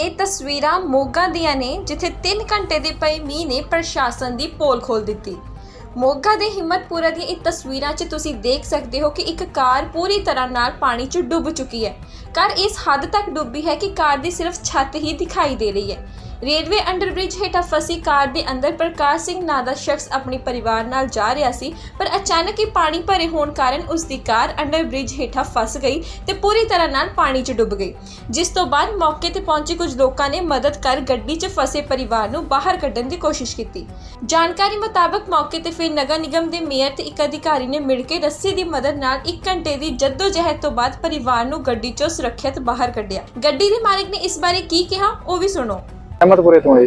ਇਹ ਤਸਵੀਰਾਂ ਮੋਗਾ ਦੀਆਂ ਨੇ, ਜਿੱਥੇ 3 ਘੰਟੇ ਦੇ ਪਏ ਮੀਂਹ ਨੇ ਪ੍ਰਸ਼ਾਸਨ ਦੀ ਪੋਲ ਖੋਲ ਦਿੱਤੀ। ਮੋਗਾ ਦੇ ਹਿੰਮਤਪੁਰਾ ਦੀਆਂ ਇਹ ਤਸਵੀਰਾਂ 'ਚ ਤੁਸੀਂ ਦੇਖ ਸਕਦੇ ਹੋ ਕਿ ਇੱਕ ਕਾਰ ਪੂਰੀ ਤਰ੍ਹਾਂ ਨਾਲ ਪਾਣੀ 'ਚ ਡੁੱਬ ਚੁੱਕੀ ਹੈ। ਕਾਰ ਇਸ ਹੱਦ ਤੱਕ ਡੁੱਬੀ ਹੈ ਕਿ ਕਾਰ ਦੀ ਸਿਰਫ ਛੱਤ ਹੀ ਦਿਖਾਈ ਦੇ ਰਹੀ ਹੈ। ਰੇਲਵੇ ਅੰਡਰਬ੍ਰਿਜ ਹੇਠਾਂ ਫਸੀ ਕਾਰ ਦੇ ਅੰਦਰ ਪ੍ਰਕਾਸ਼ ਸਿੰਘ ਨਾਂ ਦਾ ਸ਼ਖਸ ਆਪਣੇ ਪਰਿਵਾਰ ਨਾਲ ਜਾ ਰਿਹਾ ਸੀ, ਪਰ ਅਚਾਨਕ ਹੀ ਪਾਣੀ ਭਰੇ ਹੋਣ ਕਾਰਨ ਉਸ ਦੀ ਕਾਰ ਅੰਡਰਬ੍ਰਿਜ ਹੇਠਾਂ ਫਸ ਗਈ ਤੇ ਪੂਰੀ ਤਰ੍ਹਾਂ ਨਾਲ ਪਾਣੀ 'ਚ ਡੁੱਬ ਗਈ। ਜਿਸ ਤੋਂ ਬਾਅਦ ਮੌਕੇ ਤੇ ਪਹੁੰਚੇ ਕੁਝ ਲੋਕਾਂ ਨੇ ਮਦਦ ਕਰ ਗੱਡੀ 'ਚ ਫਸੇ ਪਰਿਵਾਰ ਨੂੰ ਬਾਹਰ ਕੱਢਣ ਦੀ ਕੋਸ਼ਿਸ਼ ਕੀਤੀ। ਜਾਣਕਾਰੀ ਮੁਤਾਬਕ ਮੌਕੇ ਤੇ ਫਿਰ ਨਗਰ ਨਿਗਮ ਦੇ ਮੇਅਰ ਤੇ ਇੱਕ ਅਧਿਕਾਰੀ ਨੇ ਮਿਲ ਕੇ ਰੱਸੀ ਦੀ ਮਦਦ ਨਾਲ 1 ਘੰਟੇ ਦੀ ਜਹਿਦ ਤੋਂ ਬਾਅਦ ਪਰਿਵਾਰ ਨੂੰ ਗੱਡੀ 'ਚੋਂ ਸੁਰੱਖਿਅਤ ਬਾਹਰ ਕੱਢਿਆ। ਗੱਡੀ ਦੇ ਮਾਲਕ ਨੇ ਇਸ ਬਾਰੇ ਕੀ ਕਿਹਾ ਉਹ ਵੀ ਸੁਣੋ। ਅਹਿਮਦਪੁਰੇ ਤੋਂ ਜੀ।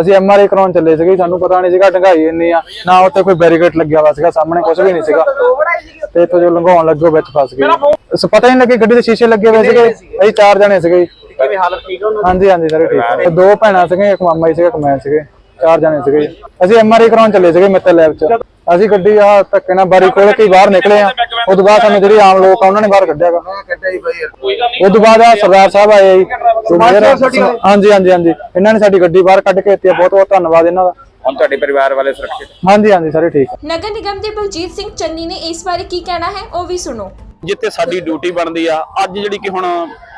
ਅਸੀਂ ਐਮਆਰਆਈ ਕਰਾਉਣ ਚੱਲੇ ਸੀਗੇ ਸਾਨੂੰ ਪਤਾ ਨਹੀਂ ਸੀਗਾ ਢੰਗਾਈ ਇੰਨੀ ਆ। ਨਾ ਉੱਤੇ ਕੋਈ ਬੈਰੀਕੇਡ ਲੱਗਿਆ ਵਾ ਸੀਗਾ ਸਾਹਮਣੇ ਕੁਝ ਵੀ ਨਹੀਂ ਸੀਗਾ। ਤੇ ਇੱਥੋਂ ਜੋ ਲੰਘਾਉਣ ਲੱਗੋ ਵਿੱਚ ਫਸ ਗਏ ਪਤਾ ਹੀ ਨਹੀਂ ਲੱਗੇ ਗੱਡੀ ਦੇ ਸ਼ੀਸ਼ੇ ਲੱਗੇ ਹੋਏ ਸੀਗੇ। ਅਸੀਂ ਚਾਰ ਜਣੇ ਸੀਗੇ। ਕਿਵੇਂ ਹਾਲਤ ਠੀਕ ਹੈ ਹਾਂਜੀ ਹਾਂਜੀ ਸਾਰੇ ਠੀਕ। ਦੋ ਭੈਣਾਂ ਸੀਗੇ ਇੱਕ ਮਾਮਾ ਜੀ ਸੀਗਾ ਇੱਕ ਮੈਂ ਸੀਗੇ। ਚਾਰ ਜਣੇ ਸੀਗੇ। ਅਸੀਂ ਐਮਆਰਆਈ ਕਰਾਉਣ ਚੱਲੇ ਸੀਗੇ ਮਿੱਤਲ ਲੈਬ 'ਚ। ਅਸੀਂ ਗੱਡੀ ਆ ਧੱਕੇ ਨਾਲ ਬਾਰੀ ਖੋਲ ਕੇ ਬਾਹਰ ਨਿਕਲੇ ਆ। ਉਸ ਤੋਂ ਬਾਅਦ ਸਾਨੂੰ ਜਿਹੜੀ ਆਮ ਲੋਕ ਆ ਉਹਨਾਂ ਨੇ ਬਾਹਰ ਕੱਢਿਆਗਾ ਕੱਢਿਆ ਹੀ ਬਾਈ ਉਸ ਤੋਂ ਬਾਅਦ ਆ ਸਰਦਾਰ ਸਾਹਿਬ ਆਏ ਜੀ। ਹਾਂਜੀ ਹਾਂਜੀ ਹਾਂਜੀ। ਇਹਨਾਂ ਨੇ ਸਾਡੀ ਗੱਡੀ ਬਾਹਰ ਕੱਢ ਕੇ ਦਿੱਤੀ ਬਹੁਤ ਬਹੁਤ ਧੰਨਵਾਦ ਇਹਨਾਂ ਦਾ। ਹੁਣ ਤੁਹਾਡੇ ਪਰਿਵਾਰ ਵਾਲੇ ਸੁਰੱਖਿਅਤ ਹਾਂਜੀ ਹਾਂਜੀ ਸਾਰੇ ਠੀਕ। ਨਗਰ ਨਿਗਮ ਦੇ ਬਲਜੀਤ ਸਿੰਘ ਚੰਨੀ ਨੇ ਇਸ ਬਾਰੇ ਕੀ ਕਹਿਣਾ ਹੈ ਉਹ ਵੀ ਸੁਣੋ। ਜਿੱਥੇ ਸਾਡੀ ਡਿਊਟੀ ਬਣਦੀ ਆ ਅੱਜ ਜਿਹੜੀ ਕਿ ਹੁਣ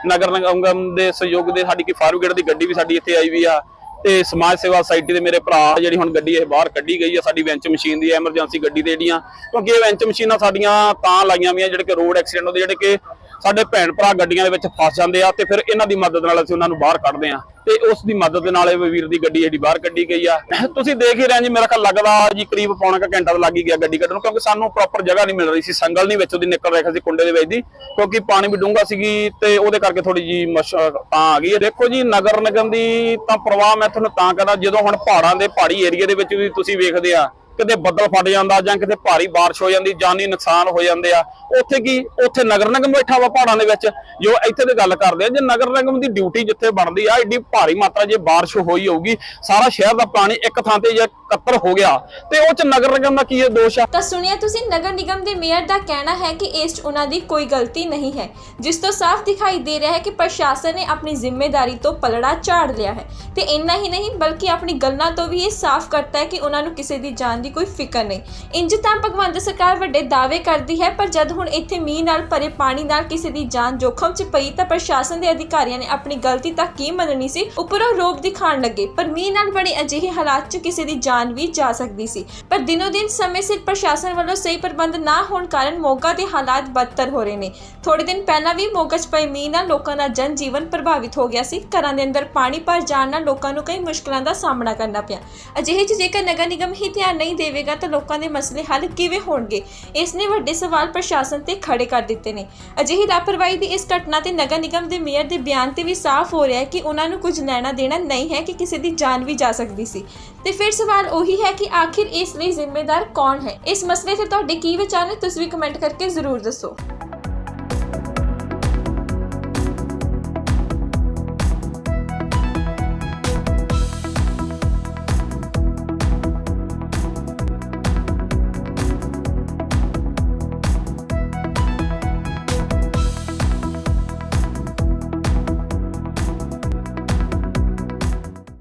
ਨਗਰ ਨਿਗਮ ਦੇ ਸਹਿਯੋਗ ਦੇ ਸਾਡੀ ਕਿ ਫਾਰੂਗੇਟ ਦੀ ਗੱਡੀ ਵੀ ਸਾਡੀ ਇੱਥੇ ਆਈ ਵੀ ਆ। ਤੇ ਸਮਾਜ ਸੇਵਾ ਸੁਸਾਇਟੀ ਦੇ ਮੇਰੇ ਭਰਾ ਜਿਹੜੀ ਹੁਣ ਗੱਡੀ ਇਹ ਬਾਹਰ ਕੱਢੀ ਗਈ ਹੈ ਸਾਡੀ ਵੈਂਚ ਮਸ਼ੀਨ ਦੀ ਐਮਰਜੈਂਸੀ ਗੱਡੀ ਦੇ ਜਿਹੜੀਆਂ ਕਿਉਂਕਿ ਇਹ ਵੈਂਚ ਮਸ਼ੀਨਾਂ ਸਾਡੀਆਂ ਤਾਂ ਲਾਈਆਂ ਵੀਆਂ ਜਿਹੜੇ ਕਿ ਰੋਡ ਐਕਸੀਡੈਂਟ ਹੁੰਦੇ, ਜਿਹੜੇ ਕਿ ਸਾਡੇ ਭੈਣ ਭਰਾ ਗੱਡੀਆਂ ਦੇ ਵਿੱਚ ਫਸ ਜਾਂਦੇ ਆ ਤੇ ਫਿਰ ਇਹਨਾਂ ਦੀ ਮਦਦ ਨਾਲ ਅਸੀਂ ਉਹਨਾਂ ਨੂੰ ਬਾਹਰ ਕੱਢਦੇ ਆ ਤੇ ਉਸ ਦੀ ਮਦਦ ਦੇ ਨਾਲ ਇਹ ਵੀਰ ਦੀ ਗੱਡੀ ਜਿਹੜੀ ਬਾਹਰ ਕੱਢੀ ਗਈ ਆ। ਤੁਸੀਂ ਦੇਖ ਹੀ ਰਹੇ ਜੀ, ਮੇਰਾ ਖਿਆਲ ਲੱਗਦਾ ਜੀ ਕਰੀਬ ਪੌਣਾ ਕੁ ਘੰਟਾ ਲੱਗ ਹੀ ਗਿਆ ਗੱਡੀ ਕੱਢਣ ਨੂੰ, ਕਿਉਂਕਿ ਸਾਨੂੰ ਪ੍ਰੋਪਰ ਜਗ੍ਹਾ ਨਹੀਂ ਮਿਲ ਰਹੀ ਸੀ, ਸੰਗਲ ਨਹੀਂ ਵਿੱਚ ਉਹਦੀ ਨਿਕਲ ਰਿਹਾ ਸੀ ਕੁੰਡੇ ਦੇ ਵਿੱਚ ਦੀ, ਕਿਉਂਕਿ ਪਾਣੀ ਵੀ ਡੂੰਘਾ ਸੀਗੀ ਤੇ ਉਹਦੇ ਕਰਕੇ ਥੋੜੀ ਜੀ ਮਸ਼ ਤਾਂ ਆ ਗਈ ਹੈ। ਦੇਖੋ ਜੀ, ਨਗਰ ਨਿਗਮ ਦੀ ਤਾਂ ਪ੍ਰਵਾਹ ਮੈਂ ਤੁਹਾਨੂੰ ਤਾਂ ਕਹਿੰਦਾ, ਜਦੋਂ ਹੁਣ ਪਹਾੜਾਂ ਦੇ ਪਹਾੜੀ ਏਰੀਆ ਦੇ ਵਿੱਚ ਵੀ ਤੁਸੀਂ ਵੇਖਦੇ ਆ ਕਿਤੇ ਬੱਦਲ ਫਟ ਜਾਂਦਾ ਜਾਂ ਕਿਤੇ ਭਾਰੀ ਬਾਰਿਸ਼ ਹੋ ਜਾਂਦੀ, ਜਾਨੀ ਨੁਕਸਾਨ ਹੋ ਜਾਂਦੇ ਆ। ਉੱਥੇ ਕੀ? ਉੱਥੇ ਨਗਰ ਨਿਗਮ ਬੈਠਾ ਵਾ ਪਹਾੜਾਂ ਦੇ ਵਿੱਚ। ਜੋ ਇੱਥੇ ਤੇ ਗੱਲ ਕਰਦੇ ਆ, ਜੇ ਨਗਰ ਨਿਗਮ ਦੀ ਡਿਊਟੀ ਜਿੱਥੇ ਬਣਦੀ ਆ ਏਡੀ ਭਾਰੀ ਮਾਤਰਾ ਜੇ ਬਾਰਿਸ਼ ਹੋਈ ਹੋਊਗੀ, ਸਾਰਾ ਸ਼ਹਿਰ ਦਾ ਪਾਣੀ ਇੱਕ ਥਾਂ ਤੇ ਜੇ ਇਕੱਤਰ ਹੋ ਗਿਆ, ਤੇ ਉਹ ਚ ਨਗਰ ਨਿਗਮ ਦਾ ਕੀ ਇਹ ਦੋਸ਼ ਆ? ਤਾਂ ਸੁਣਿਆ ਤੁਸੀਂ, ਨਗਰ ਨਿਗਮ ਦੇ ਮੇਅਰ ਦਾ ਕਹਿਣਾ ਹੈ ਕਿ ਇਸ 'ਚ ਉਹਨਾਂ ਦੀ ਕੋਈ ਗਲਤੀ ਨਹੀਂ ਹੈ। ਜਿਸ ਤੋਂ ਸਾਫ਼ ਦਿਖਾਈ ਦੇ ਰਿਹਾ ਹੈ ਕਿ ਪ੍ਰਸ਼ਾਸਨ ਨੇ ਆਪਣੀ ਜ਼ਿੰਮੇਵਾਰੀ ਤੋਂ ਪਲੜਾ ਝਾੜ ਲਿਆ ਹੈ। ਤੇ ਇੰਨਾ ਹੀ ਨਹੀਂ, ਬਲਕਿ ਆਪਣੀ ਗੱਲਾਂ ਤੋਂ ਵੀ ਇਹ ਸਾਫ਼ ਕਰਤਾ ਹੈ ਕਿ ਉਹਨਾਂ ਨੂੰ ਕਿਸੇ ਦੀ ਜਾਨ ਦੀ ਕੋਈ ਫਿਕਰ ਨਹੀਂ। ਇੰਜ ਤਾਂ ਭਗਵੰਤ ਸਰਕਾਰ ਵੱਡੇ ਦਾਅਵੇ ਕਰਦੀ ਹੈ, ਪਰ ਜਦ ਹੁਣ ਇੱਥੇ ਮੀਂਹ ਨਾਲ ਭਰੇ ਪਾਣੀ ਨਾਲ ਕਿਸੇ ਦੀ ਜਾਨ ਜੋਖਮ 'ਚ ਪਈ, ਤਾਂ ਪ੍ਰਸ਼ਾਸਨ ਦੇ ਅਧਿਕਾਰੀਆਂ ਨੇ ਆਪਣੀ ਗਲਤੀ ਤਾਂ ਕੀ ਮੰਨਣੀ ਸੀ? ਉੱਪਰੋਂ ਰੋਬ ਦਿਖਾਣ ਲੱਗੇ, ਪਰ ਮੀਂਹ ਨਾਲ ਬਣੇ ਅਜਿਹੇ ਹਾਲਾਤ 'ਚ ਕਿਸੇ ਦੀ ਜਾਨ ਵੀ ਜਾ ਸਕਦੀ ਸੀ। ਪਰ ਦਿਨੋ ਦਿਨ ਸਮੇਂ ਸਿਰ ਪ੍ਰਸ਼ਾਸਨ ਵੱਲੋਂ ਸਹੀ ਪ੍ਰਬੰਧ ਨਾ ਹੋਣ ਕਾਰਨ ਮੋਗਾ ਦੇ ਹਾਲਾਤ ਬਦਤਰ ਹੋ ਰਹੇ ਨੇ। ਥੋੜੇ ਦਿਨ ਪਹਿਲਾਂ ਵੀ ਮੋਗਾ 'ਚ ਪਏ ਮੀਂਹ ਨਾਲ ਲੋਕਾਂ ਦਾ ਜਨ ਜੀਵਨ ਪ੍ਰਭਾਵਿਤ ਹੋ ਗਿਆ ਸੀ। ਘਰਾਂ ਦੇ ਅੰਦਰ ਪਾਣੀ ਭਰ ਜਾਣ ਨਾਲ ਲੋਕਾਂ ਨੂੰ ਕਈ ਮੁਸ਼ਕਲਾਂ ਦਾ ਸਾਹਮਣਾ ਕਰਨਾ ਪਿਆ। ਅਜਿਹੇ 'ਚ ਜੇਕਰ ਨਗਰ ਨਿਗਮ ਹੀ ਧਿਆਨ ਨਹੀਂ ਦੇਵੇਗਾ ਤਾਂ ਲੋਕਾਂ ਦੇ ਮਸਲੇ ਹੱਲ ਕਿਵੇਂ ਹੋਣਗੇ? ਇਸ ਨੇ ਵੱਡੇ ਸਵਾਲ ਪ੍ਰਸ਼ਾਸਨ ਤੇ ਖੜੇ ਕਰ ਦਿੱਤੇ ਨੇ। ਅਜਿਹੀ ਲਾਪਰਵਾਹੀ ਦੀ ਇਸ ਘਟਨਾ ਤੇ ਨਗਰ ਨਿਗਮ ਦੇ ਮੇਅਰ ਦੇ ਬਿਆਨ ਤੇ ਵੀ ਸਾਫ਼ ਹੋ ਰਿਹਾ ਹੈ ਕਿ ਉਹਨਾਂ ਨੂੰ ਕੁਝ ਲੈਣਾ ਦੇਣਾ ਨਹੀਂ ਹੈ ਕਿ ਕਿਸੇ ਦੀ ਜਾਨ ਵੀ ਜਾ ਸਕਦੀ ਸੀ। ਤੇ ਫਿਰ ਸਵਾਲ ਉਹੀ ਹੈ ਕਿ ਆਖਿਰ ਇਸ ਲਈ ਜ਼ਿੰਮੇਦਾਰ ਕੌਣ ਹੈ? ਇਸ ਮਸਲੇ ਤੇ ਤੁਹਾਡੇ ਕੀ ਵਿਚਾਰ ਨੇ? ਤੁਸੀਂ ਵੀ ਕਮੈਂਟ ਕਰਕੇ ਜ਼ਰੂਰ ਦੱਸੋ।